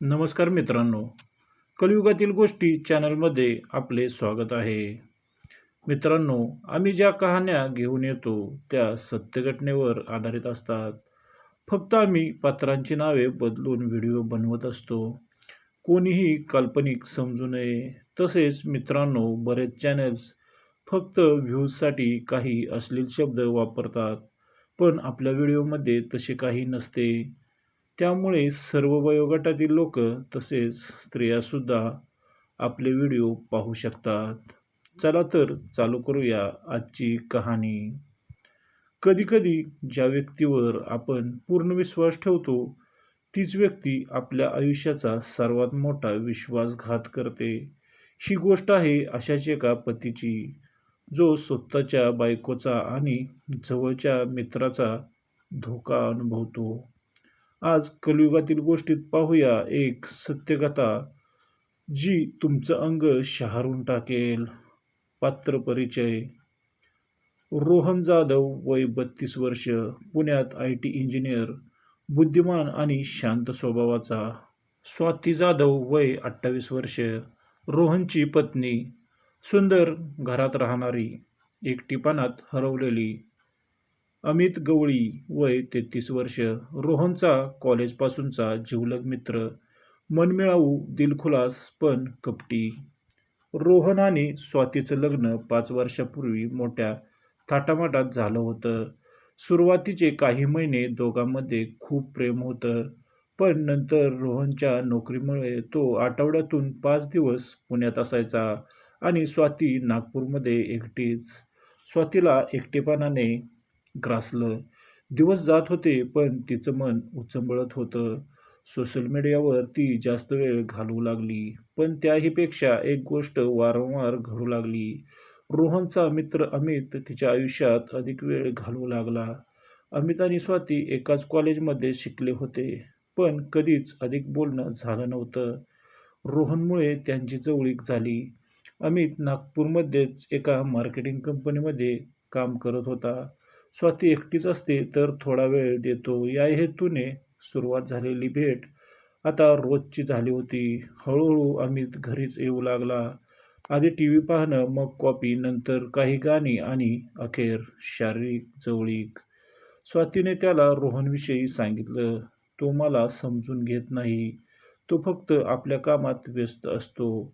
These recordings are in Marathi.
नमस्कार मित्रांनो. कलियुगातील गोष्टी चॅनलमध्ये आपले स्वागत आहे. मित्रांनो आम्ही ज्या कहाण्या घेऊन येतो त्या सत्यघटनेवर आधारित असतात. फक्त आम्ही पात्रांची नावे बदलून व्हिडिओ बनवत असतो. कोणीही काल्पनिक समजू नये. तसेच मित्रांनो बरेच चॅनल्स फक्त व्ह्यूजसाठी काही अश्लील शब्द वापरतात. पण आपल्या व्हिडिओमध्ये तसे काही नसते. त्यामुळे सर्व वयोगटातील लोक तसेच स्त्रियासुद्धा आपले व्हिडिओ पाहू शकतात. चला तर चालू करूया आजची कहाणी. कधीकधी ज्या व्यक्तीवर आपण पूर्ण विश्वास ठेवतो तीच व्यक्ती आपल्या आयुष्याचा सर्वात मोठा विश्वासघात करते. ही गोष्ट आहे अशाच एका पतीची जो स्वतःच्या बायकोचा आणि जवळच्या मित्राचा धोका अनुभवतो. आज कलियुगातील गोष्टीत पाहूया एक सत्यकथा जी तुमचं अंग शहारून टाकेल. पात्र परिचय. रोहन जाधव वय बत्तीस वर्ष पुण्यात आय टी इंजिनियर बुद्धिमान आणि शांत स्वभावाचा. स्वाती जाधव वय अठ्ठावीस वर्ष रोहनची पत्नी सुंदर घरात राहणारी एकटीपणात हरवलेली. अमित गवळी वय तेहतीस वर्ष रोहनचा कॉलेजपासूनचा जिवलग मित्र मनमिळाऊ दिलखुलास पण कपटी. रोहन आणि स्वातीचं लग्न पाच वर्षापूर्वी मोठ्या थाटामाटात झालं होतं. सुरुवातीचे काही महिने दोघांमध्ये खूप प्रेम होतं पण नंतर रोहनच्या नोकरीमुळे तो आठवड्यातून पाच दिवस पुण्यात असायचा आणि स्वाती नागपूरमध्ये एकटीच. स्वातीला एकटेपणाने ग्रासलं. दिवस जात होते पण तिचं मन उचंबळत होतं. सोशल मीडियावर ती जास्त वेळ घालवू लागली पण त्याहीपेक्षा एक गोष्ट वारंवार घडू लागली. रोहनचा मित्र अमित तिच्या आयुष्यात अधिक वेळ घालवू लागला. अमित आणि स्वाती एकाच कॉलेजमध्ये शिकले होते पण कधीच अधिक बोलणं झालं नव्हतं. रोहनमुळे त्यांची जवळीक झाली. अमित नागपूरमध्येच एका मार्केटिंग कंपनीमध्ये काम करत होता. स्वाती एकटीच असते तर थोडा वेळ देतो. या हेतूने सुरुवात झालेली भेट आता रोजची झाली होती. हळूहळू अमित घरीच येऊ लागला. आधी टी व्ही पाहणं मग कॉपी नंतर काही गाणी आणि अखेर शारीरिक जवळीक. स्वातीने त्याला रोहनविषयी सांगितलं तो मला समजून घेत नाही. तो फक्त आपल्या कामात व्यस्त असतो.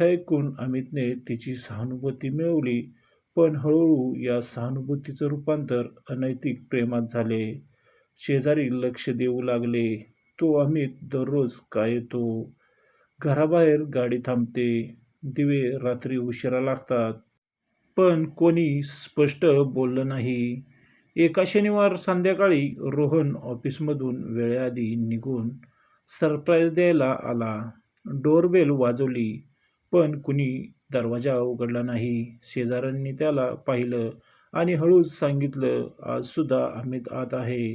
हे ऐकून अमितने तिची सहानुभूती मिळवली. पण हळूहळू या सहानुभूतीचं रूपांतर अनैतिक प्रेमात झाले. शेजारी लक्ष देऊ लागले. तो अमित दररोज काय येतो? घराबाहेर गाडी थांबते. दिवे रात्री उशिरा लागतात. पण कोणी स्पष्ट बोललं नाही. एका शनिवार संध्याकाळी रोहन ऑफिसमधून वेळेआधी निघून सरप्राईज द्यायला आला. डोरबेल वाजवली. पण कुणी दरवाजा उघडला नाही. शेजाऱ्यांनी त्याला पाहिलं आणि हळूच सांगितलं आजसुद्धा अमित आत आहे.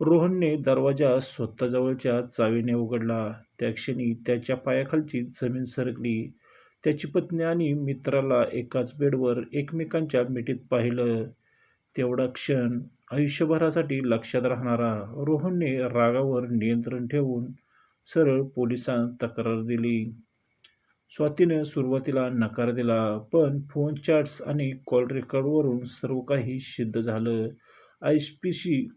रोहनने दरवाजा स्वतःजवळच्या चावीने उघडला. त्या क्षणी त्याच्या पायाखालची जमीन सरकली. त्याची पत्नी आणि मित्राला एकाच बेडवर एकमेकांच्या मिठीत पाहिलं. तेवढा क्षण आयुष्यभरासाठी लक्षात राहणारा रोहनने रागावर नियंत्रण ठेवून सरळ पोलिसांत तक्रार दिली. स्वातीनं सुरुवातीला नकार दिला पण फोन चॅट्स आणि कॉल रेकॉर्डवरून सर्व काही सिद्ध झालं. आय पी सी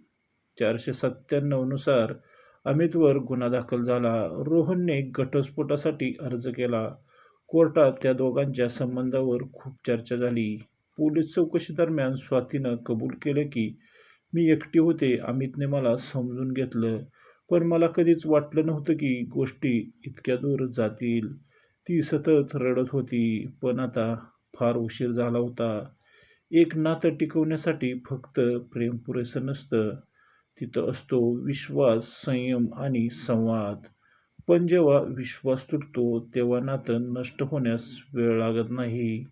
चारशे सत्त्याण्णवनुसार अमितवर गुन्हा दाखल झाला. रोहनने घटस्फोटासाठी अर्ज केला. कोर्टात त्या दोघांच्या संबंधावर खूप चर्चा झाली. पोलीस चौकशीदरम्यान स्वातीनं कबूल केलं की मी एकटी होते अमितने मला समजून घेतलं. पण मला कधीच वाटलं नव्हतं की गोष्टी इतक्या दूर जातील. ती सतत रडत होती पण आता फार उशीर झाला होता. एक नातं टिकवण्यासाठी फक्त प्रेम पुरेसं नसतं. तिथं असतो विश्वास संयम आणि संवाद. पण जेव्हा विश्वास तुटतो तेव्हा नातं नष्ट होण्यास वेळ लागत नाही.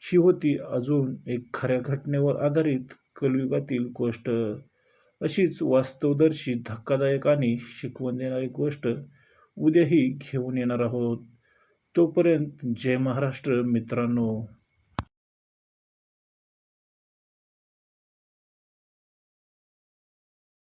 ही होती अजून एक खऱ्या घटनेवर आधारित कलयुगातील गोष्ट. अशीच वास्तवदर्शी धक्कादायक आणि शिकवण देणारी गोष्ट उद्याही घेऊन येणार आहोत. तोपर्यंत जय महाराष्ट्र मित्रांनो.